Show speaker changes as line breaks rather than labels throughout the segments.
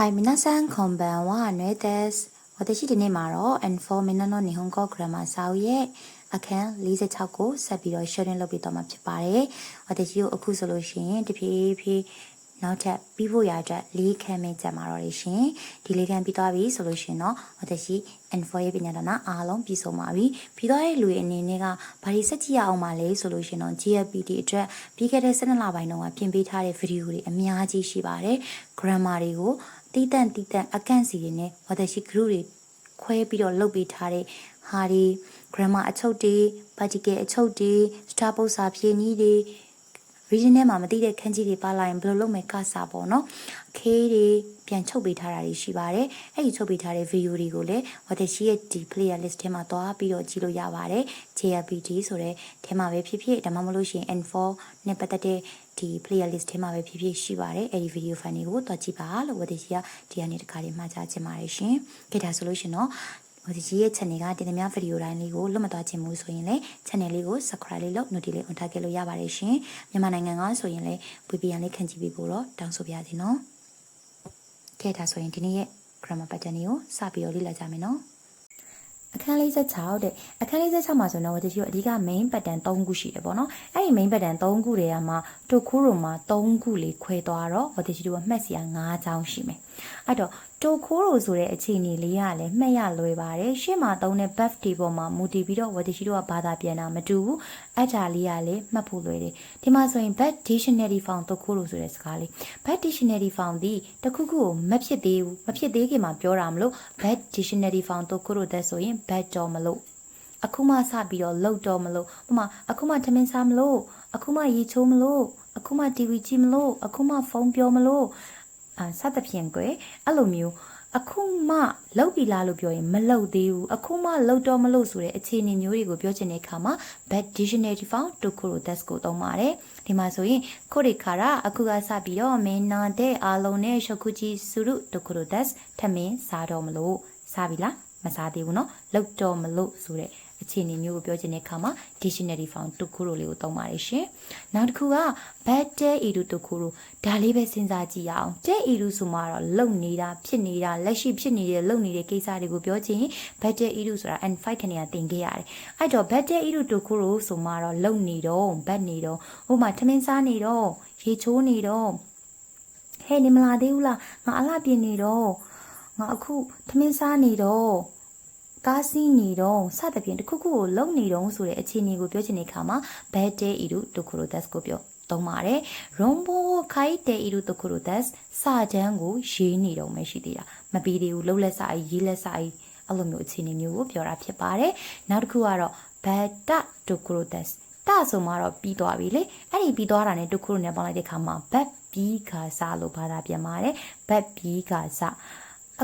Hi minasan konbanwa nwe desu 私ဒီနေ့မှာတော့ N4 Minute no Nihongo Grammar စာအုပ်ရဲ့အခန်း46ကိုဆက်ပြီးတော့ sharing လုပ်ပြီးတော့မှာဖြစ်ပါတယ်။私ကိုအခုဆိုလို့ရှိရင်တဖြည်းဖြည်း နောက်ထပ်ပြီးဖို့ရတဲ့လေးခန်းမင်းကြမှာတော့ရှင်ဒီလေးခန်းပြီးသွားပြီဆိုလို့ရှိရင်တော့私 N4 ရဲ့ပညာဒနာအားလုံးပြီးဆုံးပါပြီ။ပြီးသွားတဲ့လူရဲ့အနေနဲ့ကဘာတွေစက်ကြည့်ရအောင်ပါလဲဆိုလို့ရှိရင်တော့ GFPT အတွက်ပြီးခဲ့တဲ့12လပိုင်းတုန်းကပြင်ပေးထားတဲ့ဗီဒီယိုတွေအများကြီးရှိပါတယ်။ grammar တွေကိုတီးတန့်တီးတန့်အကန့်စီတွေနဲ့私 group တွေခွဲပြီးတော့လုပ်ပေးထားတဲ့ဟာတွေ grammar အချုပ်တွေ particle အချုပ်တွေ star ပု္ပ္ပစာဖြည့်နည်းတွေ region ထဲမှာမသိတဲ့ခန်းကြီးတွေပါလာရင်ဘယ်လိုလုပ်မယ်ကစားပေါ့နော်အခေးတွေပြန်ချုပ်ပေးထားတာတွေရှိပါတယ်အဲ့ဒီချုပ်ပေးထားတဲ့ video တွေကိုလည်းဝတ်ရှိရဲ့ဒီ player list ထဲမှာသွားပြီးတော့ကြည့်လို့ရပါတယ် JLPT ဆိုတဲ့ထဲမှာပဲဖြစ်ဖြစ်ဒါမှမဟုတ်လို့ရှိရင် N4 နဲ့ပတ်သက်တဲ့ဒီ player list ထဲမှာပဲဖြစ်ဖြစ်ရှိပါတယ်အဲ့ဒီ video file တွေကိုသွားကြည့်ပါလို့ဝတ်ရှိကဒီကနေ့တခါလေးမှာကြားချင်ပါတယ်ရှင်ကြည့်ဒါဆိုလို့ရှိရင်တော့ ဟိုဒီရဲ့ channel ကတင်သမျှဗီဒီယိုတိုင်းလေးကိုလွတ်မသွားခြင်းဘူးဆိုရင်လည်း channel လေးကို subscribe လေးလုပ် notification လေး on ထားခဲ့လို့ရပါတယ်ရှင်မြန်မာနိုင်ငံကဆိုရင်လည်း VPN လေးခန့်ကြည့်ပေးဖို့တော့တောင်းဆိုပါရစေနော်ကဲဒါဆိုရင်ဒီနေ့ရဲ့ grammar pattern တွေကိုစပြီးတော့လေ့လာကြမယ်နော်အခန်း46တဲ့အခန်း46မှာဆိုတော့ဒီရှိအဓိက main pattern 3ခုရှိတယ်ပေါ့နော်အဲ့ဒီ main pattern 3ခုတွေကမှတိုခိုရိုမှာ3ခုလေးခွဲသွားတော့ဝတိရှိတို့ကမှတ်စီရ5ချောင်းရှိမယ်အဲ့တော့တိုခိုရိုဆိုတဲ့အခြေအနေလေးကလည်းမှတ်ရလွယ်ပါတယ်ရှေ့မှာသုံးတဲ့ buff ဒီပေါ်မှာမူတည်ပြီးတော့ဝတိရှိတို့ကဘာသာပြန်တာမတူဘူးအဲ့ဒါလေးကလည်းမှတ်ဖို့လွယ်တယ်ဒီမှာဆိုရင် back dictionary found တိုခိုရိုဆိုတဲ့စကားလေး back dictionary found ဒီတခုခုကိုမဖြစ်သေးဘူးမဖြစ်သေးခင်မှာပြောတာမလို့ back dictionary found တိုခိုရိုတဲ့ဆိုရင် back တော့မလို့အခုမှစပြီးတော့လှုပ်တော့မလို့ဥပမာအခုမှထမင်းစားမလို့အခုမှရေချိုးမလို့အခုမှ TV ကြည့်မလို့အခုမှဖုန်းပြောမလို့အာ စသဖြင့်ကွယ်အဲ့လိုမျိုးအခုမှလှုပ်ပြီလားလို့ပြောရင်မလှုပ်သေးဘူးအခုမှလှုပ်တော့မလို့ဆိုတဲ့အခြေအနေမျိုးတွေကိုပြောချင်တဲ့အခါမှာ bad dictionary found to kuro that's ကိုသုံးပါတယ်ဒီမှာဆိုရင်ခိုရိခါရာအခုကစပြီးတော့မင်းနာတဲ့အားလုံးနဲ့ရှခုကြီးစုရု to kuro that's ထမင်းစားတော့မလို့စားပြီလားမစားသေးဘူးเนาะလောက်တော့မလို့ဆိုတဲ့ အခြေအနေမျိုးကိုပြောချင်တဲ့အခါမှာ dictionary found တခုလိုလေးကိုသုံးပါတယ်ရှင်။နောက်တစ်ခုက bad day iru တခုလိုဒါလေးပဲစဉ်းစားကြည့်ရအောင်။ day iru ဆိုမှတော့လုံနေတာဖြစ်နေတာလက်ရှိဖြစ်နေတဲ့လုံနေတဲ့ကိစ္စတွေကိုပြောချင် bad day iru ဆိုတာ and fight ခဏတင်ခဲ့ရတယ်။အဲ့တော့ bad day iru တခုလိုဆိုမှတော့လုံနေတော့ bad နေတော့ဟိုမှာထမင်းစားနေတော့ရေချိုးနေတော့ဟဲ့နေမလာသေးဘူးလားငါအလှပြင်နေတော့ငါအခုထမင်းစားနေတော့ ကားစီးနေတော့စသဖြင့်တစ်ခုခုကိုလုံနေတော့ဆိုတဲ့အခြေအနေကိုပြောချင်တဲ့အခါမှာ bad day iru တခုလို that's ကိုပြောသုံးပါတယ် rombo kai de iru တခုလို that's စာတန်းကိုရေးနေတော့မှရှိသေးတာမပြီးသေးဘူးလှုပ်လက်စာရေးရေးလက်စာရေးအဲ့လိုမျိုးအခြေအနေမျိုးကိုပြောတာဖြစ်ပါတယ်နောက်တစ်ခုကတော့ bad တခုလို that's တဆိုမှတော့ပြီးသွားပြီလေအဲ့ဒီပြီးသွားတာနဲ့တခုလိုနဲ့ပေါင်းလိုက်တဲ့အခါမှာ bad ပြီးခါစားလို့ဘာသာပြန်ပါတယ် bad ပြီးခါစား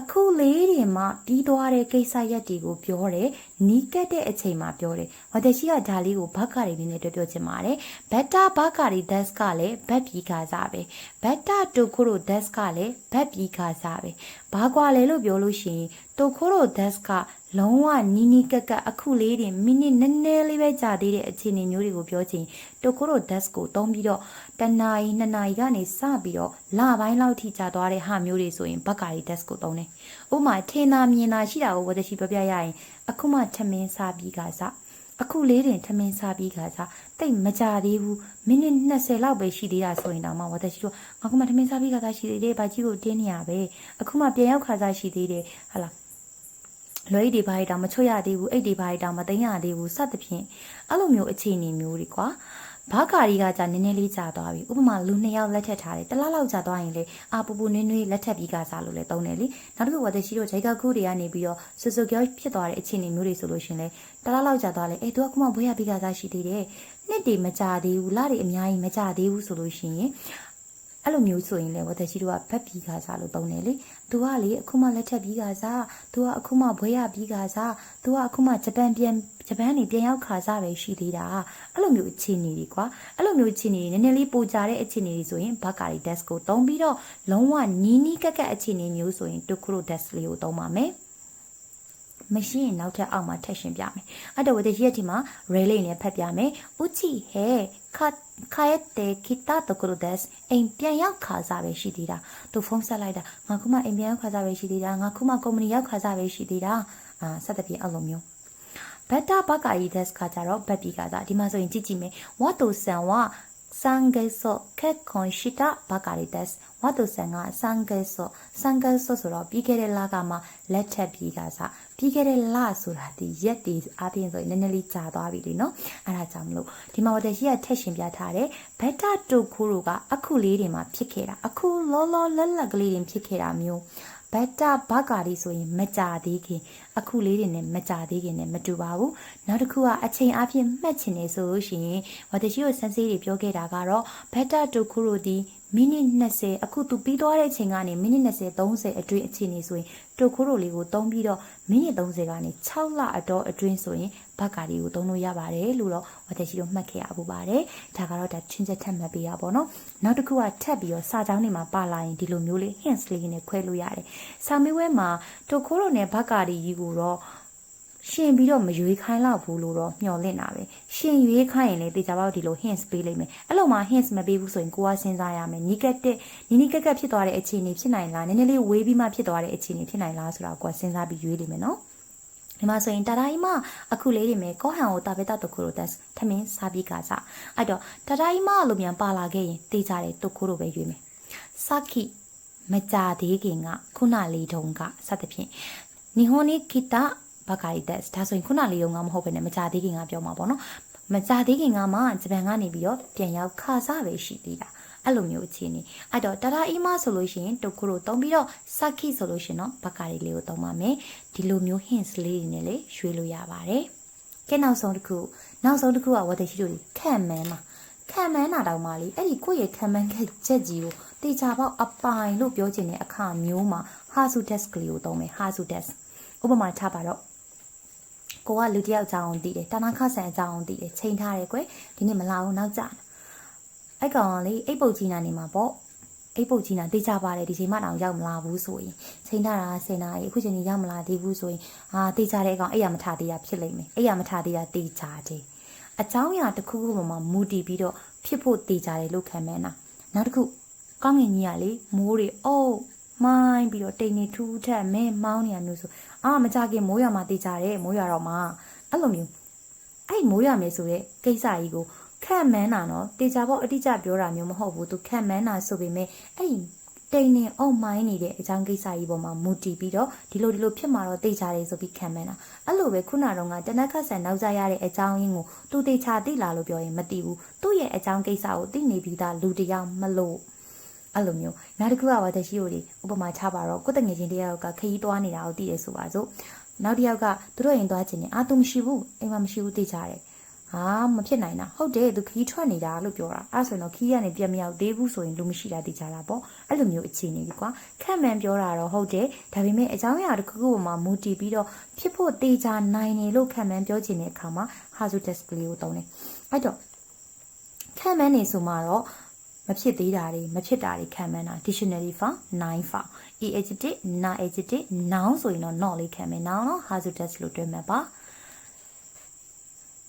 အခုလေးတွေမှပြီးသွားတဲ့ကိစ္စရက်တွေကိုပြောတယ်နီးကပ်တဲ့အချိန်မှာပြောတယ်ဝတရှိကဒါလေးကိုဘတ်ကာတွေနည်းနည်းတွေ့ပြောချင်ပါတယ်ဘက်တာဘတ်ကာတွေ desk ကလည်းဘက်ပြီးခါစားပဲဘက်တာတိုခိုရို desk ကလည်းဘက်ပြီးခါစားပဲ ဘာကွာလဲလို့ပြောလို့ရှိရင်တိုခိုရို desk ကလုံးဝနီးနီးကက်ကက်အခုလေးတွေမိနစ်နည်းနည်းလေးပဲကြာသေးတဲ့အခြေအနေမျိုးတွေကိုပြောချင်တိုခိုရို desk ကိုတုံးပြီးတော့တနာရီနှစ်နာရီကနေစပြီးတော့လပိုင်းလောက်ထိကြာသွားတဲ့ဟာမျိုးတွေဆိုရင်ဘက်ကာရီ desk ကိုတုံးတယ်။ဥပမာထင်သာမြင်သာရှိတာကိုဝတရှိပြောပြရရင်အခုမှထမင်းစားပြီးကစား အခုလေးတင်ထမင်းစားပြီးခါစားတိတ်မကြသေးဘူးမိနစ်20လောက်ပဲရှိသေးတာဆိုရင်တော့မှဝတ်ရှိတော့အခုမှထမင်းစားပြီးခါစားရှိသေးတယ်ဘာကြီးကိုတင်းနေရပဲအခုမှပြန်ရောက်ခါစားရှိသေးတယ်ဟာလားလွယ်အိတ်တွေဘာတွေတောင်မချွတ်ရသေးဘူးအိတ်တွေဘာတွေတောင်မသိမ်းရသေးဘူးစသဖြင့်အဲ့လိုမျိုးအခြေအနေမျိုးတွေကွာ ဘာကာရီကကြာနည်းနည်းလေးကြာသွားပြီဥပမာလူနှစ်ယောက်လက်ထက်ထားတယ်တလားလောက်ကြာသွားရင်လေအာပူပူနွေးနွေးလက်ထက်ပြီးကစားလို့လေတုံးတယ်လေနောက်တစ်ခုဝတ်ရှိတော့ဂျိုက်ကကူတွေကနေပြီးတော့ဆူဆူကျော်ဖြစ်သွားတဲ့အခြေအနေမျိုးတွေဆိုလို့ရှင်လေတလားလောက်ကြာသွားလေအေးသူကခုမှဘွေးရပြီးကစားရှိသေးတယ်နှစ်တွေမကြာသေးဘူးလတွေအများကြီးမကြာသေးဘူးဆိုလို့ရှိရင် အဲ့လိုမျိုးဆိုရင်လေဝတ်ရှိတို့ကဘက်ပြီးကစားလို့တုံးတယ်လေသူကလေအခုမှလက်ထက်ပြီးကစားသူကအခုမှဘွေးရပြီးကစားသူကအခုမှဂျပန်ပြန်ဂျပန်နေပြန်ရောက်ခါစားပဲရှိသေးတာအဲ့လိုမျိုးအခြေအနေတွေကွာအဲ့လိုမျိုးအခြေအနေတွေနည်းနည်းလေးပိုကြတဲ့အခြေအနေတွေဆိုရင်ဘတ်ကာရီ desk ကိုတုံးပြီးတော့လုံးဝနီးနီးကက်ကက်အခြေအနေမျိုးဆိုရင်တူခရို desk လေးကိုတုံးပါမယ် မရှိရင်နောက်ထပ်အောက်မှာထပ်ရှင်းပြမယ်။အတော့ဝတရက်ဒီမှာ ray လေးနဲ့ဖတ်ပြမယ်။ဥချီဟဲကခါခါရက်တဲ့ခိတာတကူဒက်အိမ်ပြန်ရောက်ခါစားပဲရှိသေးတာသူဖုန်းဆက်လိုက်တာငါခုမှအိမ်ပြန်ရောက်ခါစားပဲရှိသေးတာငါခုမှကုမ္ပဏီရောက်ခါစားပဲရှိသေးတာအာစသဖြင့်အဲ့လိုမျိုးဘတ်တာဘကာယီဒက်ခါကြတော့ဘတ်ပီကစားဒီမှာဆိုရင်ကြည့်ကြည့်မယ်ဝတ်တူဆန်ဝ စန်ဂေဆိုခက်ခွန်ရှိတာဘကာရီဒက်ဝတ်တူဆန်ကစန်ဂေဆိုစန်ဂေဆိုဆိုတော့ပြီးခဲ့တဲ့လကမှလက်ထပ်ပြီးကစားပြီးခဲ့တဲ့လဆိုတာဒီရက်ဒီအပြင်ဆိုရင်နည်းနည်းလေးကြာသွားပြီလीနော်အဲ့ဒါကြောင့်မလို့ဒီမှာဝတ်တရှိကထက်ရှင်ပြထားတယ်ဘတ်တာတူခိုးတို့ကအခုလေးတွေမှာဖြစ်ခဲ့တာအခုလောလောလက်လက်ကလေးတွေဖြစ်ခဲ့တာမျိုးဘတ်တာဘကာရီဆိုရင်မကြသေးခင် အခုလေးတွေနဲ့မကြသေးခင်နဲ့မတူပါဘူးနောက်တစ်ခုကအချိန်အပြင်မှတ်ချင်နေဆိုလို့ရှိရင်ဝတရှိကိုစမ်းစေးတွေပြောခဲ့တာကတော့ဘတ်တာတူခုရိုဒီမိနစ်20အခုသူပြီးသွားတဲ့အချိန်ကနေမိနစ်20 30အတွင်းအချိန်နေဆိုရင်တူခိုရိုလေးကိုတုံးပြီးတော့မိနစ်30ကနေ6လအတော့အတွင်းဆိုရင်ဘတ်ကာရီကိုတုံးလို့ရပါတယ်လို့တော့ဝတရှိတို့မှတ်ခဲ့ရပူပါတယ်ဒါကတော့ဒါချင်းချက်ထပ်မှတ်ပေးရပါတော့နောက်တစ်ခုကထပ်ပြီးတော့စာကြောင်းတွေမှာပါလာရင်ဒီလိုမျိုးလေး hints လေးနဲ့ခွဲလို့ရတယ်စာမေးပွဲမှာတူခိုရိုနဲ့ဘတ်ကာရီကြီးကိုတော့ရှင်ပြီးတော့မရွေးခိုင်းလောက်ဘူးလို့တော့မျှော်လင့်တာပဲရှင်ရွေးခိုင်းရင်လေတေချာပေါက်ဒီလို hints ပေးလိုက်မယ်အဲ့လိုမှ hints မပေးဘူးဆိုရင်ကိုကစဉ်းစားရမယ်နီးကက်တက်နီးနီးကက်ကက်ဖြစ်သွားတဲ့အခြေအနေဖြစ်နိုင်လားနည်းနည်းလေးဝေးပြီးမှဖြစ်သွားတဲ့အခြေအနေဖြစ်နိုင်လားဆိုတာကိုကစဉ်းစားပြီးရွေးလိမ့်မယ်နော်ဒီမှာဆိုရင်တာတာကြီးမအခုလေးတွေမယ်ကောဟန်ကိုတာဘေတာတခုလိုတက်ထမင်းစားပြီးကစားအဲ့တော့တာတာကြီးမလို့မြန်ပါလာခဲ့ရင်တေးကြတယ်တခုလိုပဲရွေးမယ်စခိမကြသေးခင်ကခုနလေးတုံးကစသဖြင့် နီဟွန်နီခိတာဘကာရီတက်ဒါဆိုရင်ခုနလေးတုံးကမဟုတ်ဘဲနဲ့မကြသေးခင်ကပြောမှာပေါ့နော်မကြသေးခင်ကမှဂျပန်ကနေပြီးတော့ပြန်ရောက်ခါစားပဲရှိသေးတာအဲ့လိုမျိုးအခြေအနေအဲ့တော့တာတာအီမာဆိုလို့ရှိရင်တိုကိုရိုတုံးပြီးတော့စခိဆိုလို့ရှိရင်တော့ဘကာရီလေးကိုတုံးပါမယ်ဒီလိုမျိုး hints လေးတွေနဲ့လေရွှေ့လို့ရပါတယ်ကဲနောက်ဆုံးတစ်ခုနောက်ဆုံးတစ်ခုကဝတ်တရှိတို့ခံမှန်းမှာခံမှန်းတာတောင်မှလေအဲ့ဒီကိုယ့်ရဲ့ခံမှန်းခဲ့ချက်ကြီးကိုတေချာပေါက်အပိုင်လို့ပြောချင်တဲ့အခါမျိုးမှာ hazu desk ကလေးကိုတုံးမယ် hazu desk ဥပမာထားပါတော့ကိုကလူတစ်ယောက်အကြောင်းသိတယ်တာနာခဆန်အကြောင်းသိတယ်ချိန်ထားတယ်ကွယ်ဒီနေ့မလာဘူးနောက်ကျတယ်အဲ့ကောင်ကလေအိတ်ပုတ်ကြီးနာနေမှာပေါ့အိတ်ပုတ်ကြီးနာတေးကြပါတယ်ဒီချိန်မှတောင်ရောက်မလာဘူးဆိုရင်ချိန်ထားတာစင်နာကြီးအခုချိန်ကြီးရောက်မလာသေးဘူးဆိုရင်အာတေးကြတဲ့အကောင်အဲ့ရမထသေးတာဖြစ်လိမ့်မယ်အဲ့ရမထသေးတာတေးကြတယ်အကြောင်းအရာတစ်ခုခုပေါ်မှာမူတည်ပြီးတော့ဖြစ်ဖို့တေးကြတယ်လို့ခံမှန်းတာနောက်တစ်ခုကောင်းငင်ကြီးကလေမိုးတွေအိုး မိုင်းပြီးတော့တိမ်နေထူးထက်မဲမောင်းနေရမျိုးဆိုအာမကြခင်မိုးရွာမှာတေးကြတယ်မိုးရွာတော့မှအဲ့လိုမျိုးအဲ့မိုးရွာမယ်ဆိုတဲ့ကိစ္စကြီးကိုခံမှန်းတာနော်တေချာပေါ့အတိအကျပြောတာမျိုးမဟုတ်ဘူးသူခံမှန်းတာဆိုပေမဲ့အဲ့ဒီတိန်နေအုံမိုင်းနေတဲ့အကြောင်းကိစ္စကြီးပေါ်မှာမူတည်ပြီးတော့ဒီလိုဒီလိုဖြစ်မှာတော့တေချာတယ်ဆိုပြီးခံမှန်းတာအဲ့လိုပဲခုနကတော့ကတနက်ခတ်ဆန်နောက်ကြရတဲ့အကြောင်းရင်းကိုသူတေချာသိလာလို့ပြောရင်မသိဘူးသူ့ရဲ့အကြောင်းကိစ္စကိုသိနေပြီးသားလူတစ်ယောက်မလို့ အဲ့လိုမျိုးနောက်တစ်ခုကဝါတရှိကိုဒီဥပမာချပါတော့ကိုယ်တငယ်ချင်းတယောက်ကခရီးသွားနေတာကိုသိတယ်ဆိုပါစို့နောက်တစ်ယောက်ကသူတို့ရင်သွားချင်တယ်အာသူမရှိဘူးအိမ်မှာမရှိဘူးသိကြတယ်ဟာမဖြစ်နိုင်တာဟုတ်တယ်သူခီးထွက်နေတာလို့ပြောတာအဲ့ဆိုရင်တော့ခီးကနေပြတ်မရောက်သေးဘူးဆိုရင်လူမရှိတာသိကြတာပေါ့အဲ့လိုမျိုးအခြေအနေကြီးကွာခက်မှန်ပြောတာတော့ဟုတ်တယ်ဒါပေမဲ့အကြောင်းအရာတစ်ခုခုပေါ်မှာမူတည်ပြီးတော့ဖြစ်ဖို့တေချာနိုင်တယ်လို့ခက်မှန်ပြောချင်တဲ့အခါမှာ hazard test ကလေးကိုသုံးတယ်အဲ့တော့ခက်မှန်နေဆိုမှတော့ မဖြစ်သေးတာတွေမဖြစ်တာတွေခံမှန်းတာ dictionary form 9 form e adjective na adjective noun ဆိုရင်တော့ not လေးခံမယ် noun တော့ hazard test လို့တွဲမှတ်ပါ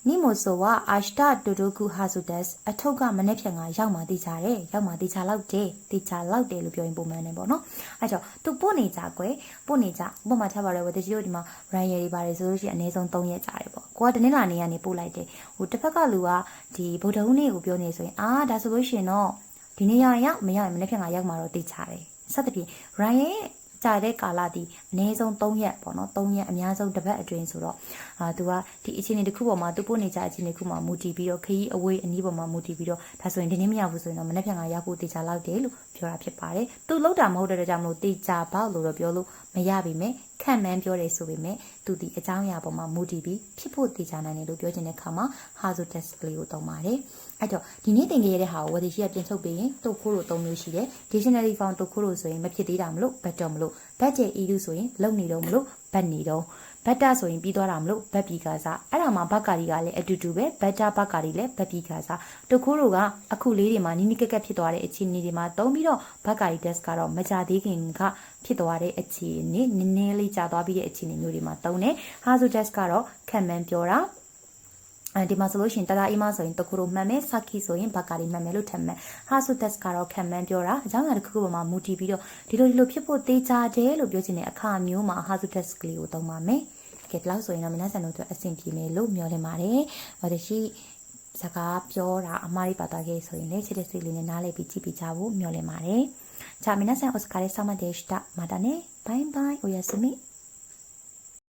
နိမိုဆိုဝအာရှတဒိုဒိုကူဟာဆိုဒက်အထုပ်ကမနေ့ဖြန်ကရောက်မှတိချတယ်ရောက်မှတိချလောက်တယ်တိချလောက်တယ်လို့ပြောရင်ပုံမှန်တယ်ပေါ့နော်အဲကြောင့်သူပို့နေကြကွယ်ပို့နေကြဥပမာထားပါတော့ဝတကြီးတို့ဒီမှာ run ရည်တွေပါတယ်ဆိုလို့ရှိရင်အနည်းဆုံး3ရက်ကြာတယ်ပေါ့ကိုကတနင်္လာနေ့ကနေပို့လိုက်တယ်ဟိုတစ်ဖက်ကလူကဒီဗုဒ္ဓဟူးနေ့ကိုပြောနေဆိုရင်အာဒါဆိုလို့ရှိရင်တော့ ဒီနေ့ရရောက်မရရင်မနေ့ဖြန်ကရောက်မှတော့တိချတယ်စသဖြင့် run ရဲ့ကြာတဲ့ကာလဒီ အနည်းဆုံး3ရက်ပေါ့နော်3ရက်အများဆုံးတစ်ပတ်အတွင်းဆိုတော့အာသူကဒီအခြေအနေတစ်ခုပေါ်မှာသူပို့နေကြအခြေအနေတစ်ခုမှာမူတည်ပြီးတော့ခရီးအဝေးအနီးပေါ်မှာမူတည်ပြီးတော့ဒါဆိုရင်ဒီနေ့မရောက်ဘူးဆိုရင်တော့မနေ့ပြန်ကရောက်ဖို့တေချာလောက်တယ်လို့ပြောတာဖြစ်ပါတယ်သူလောက်တာမဟုတ်တဲ့အတွက်ကြောင့်မလို့တေချာပေါက်လို့တော့ပြောလို့မရပါပဲခံမှန်းပြောတယ်ဆိုပေမဲ့သူဒီအကြောင်းအရာပေါ်မှာမူတည်ပြီးဖြစ်ဖို့တေချာနိုင်တယ်လို့ပြောချင်တဲ့အခါမှာ hazo test ကလေးကိုသုံးပါတယ်အဲ့တော့ဒီနေ့သင်ခဲ့ရတဲ့ဟာကိုဝယ်ရှိရပြင်ထုတ်ပေးရင်တုတ်ခိုးလို့သုံးမျိုးရှိတယ် dictionary form တုတ်ခိုးလို့ဆိုရင်မဖြစ်သေးတာမလို့ဘတ်တော့မလို့ဘတ်ကျဲ edu ဆိုရင်လုံနေတော့မလို့ဘတ်နေတော့ဘတ်တာဆိုရင်ပြီးသွားတာမလို့ဘတ်ပြီးကစားအဲ့ဒါမှဘတ်ကာရီကလည်းအတူတူပဲဘတ်တာဘတ်ကာရီလည်းဘတ်ပြီးကစားတုတ်ခိုးလို့ကအခုလေးတွေမှာနီးနီးကက်ကက်ဖြစ်သွားတဲ့အခြေအနေတွေမှာတုံးပြီးတော့ဘတ်ကာရီ desk ကတော့မကြသေးခင်ကဖြစ်သွားတဲ့အခြေအနေနည်းနည်းလေးကြာသွားပြီးတဲ့အခြေအနေမျိုးတွေမှာတုံးတယ် hazu desk ကတော့ခံမှန်းပြောတာအဲ ဒီမှာဆိုလို့ရှိရင်တရာအီမာဆိုရင်တကူရိုမှန်မယ်ဆာကီဆိုရင်ဘကာရီမှန်မယ်လို့ထင်မယ်ဟာဆိုတက်စ်ကတော့ခံမှန်းပြောတာအကြောင်းအရာတစ်ခုခုပေါ်မှာမူတည်ပြီးတော့ဒီလိုဒီလိုဖြစ်ဖို့သေးကြတယ်လို့ပြောချင်တဲ့အခါမျိုးမှာဟာဆိုတက်စ်ကလေးကိုသုံးပါမယ်ကဲဒီလောက်ဆိုရင်တော့မနက်ဆန်တို့အတွက်အဆင်ပြေမယ်လို့မျှော်လင့်ပါတယ်ဟောတရှိစကားပြောတာအမားကြီးပါသွားခဲ့ဆိုရင်လည်းချစ်တဲ့စိတ်လေးနဲ့နားလည်ပြီးကြည့်ပြီးကြဖို့မျှော်လင့်ပါတယ်じゃあ皆さんお疲れ様でしたまたねバイバイおやすみ